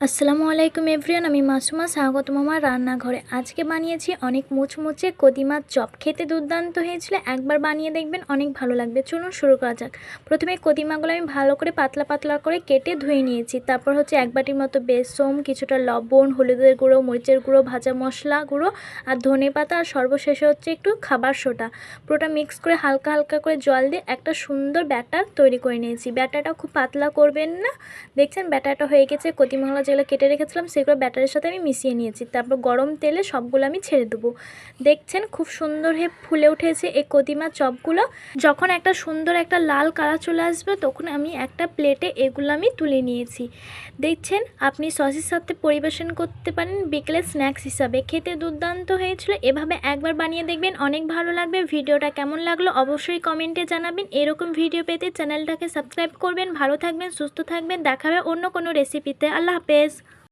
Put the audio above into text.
আসসালামু আলাইকুম এভরিয়ান আমি মাসুমা। স্বাগতম আমার রান্নাঘরে। আজকে বানিয়েছি অনেক মুচমুচে কদিমার চপ। খেতে দুর্দান্ত হয়েছিল, একবার বানিয়ে দেখবেন অনেক ভালো লাগবে। চলুন শুরু করা যাক। প্রথমে কদিমাগুলো আমি ভালো করে পাতলা পাতলা করে কেটে ধুয়ে নিয়েছি। তারপর হচ্ছে এক বাটির মতো বেসম কিছুটা লবণ, হলুদের গুঁড়ো, মরিচের গুঁড়ো, ভাজা মশলা গুঁড়ো আর ধনে পাতা আর সর্বশেষে হচ্ছে একটু খাবার সোটা পুরোটা মিক্স করে হালকা হালকা করে জল দিয়ে একটা সুন্দর ব্যাটার তৈরি করে নিয়েছি। ব্যাটারটা খুব পাতলা করবেন না। দেখছেন ব্যাটারটা হয়ে গেছে কতিমালা যেগুলো কেটে রেখেছিলাম, সেগুলো ব্যাটারের সাথে আমি মিশিয়ে নিয়েছি। তারপর গরম তেলে সবগুলো আমি ছেড়ে দেবো। দেখছেন খুব সুন্দর হয়ে ফুলে উঠেছে এই কদিমার চপগুলো। যখন একটা সুন্দর একটা লাল কালার চলে আসবে, তখন আমি একটা প্লেটে এগুলো আমি তুলে নিয়েছি। দেখছেন, আপনি সসের সাথে পরিবেশন করতে পারেন বিকেলের স্ন্যাক্স হিসাবে। খেতে দুর্দান্ত হয়েছিল। এভাবে একবার বানিয়ে দেখবেন, অনেক ভালো লাগবে। ভিডিওটা কেমন লাগল অবশ্যই কমেন্টে জানাবেন। এরকম ভিডিও পেতে চ্যানেলটাকে সাবস্ক্রাইব করবেন। ভালো থাকবেন, সুস্থ থাকবেন। দেখাবে অন্য কোনো রেসিপিতে আল্লাহ হাফেজ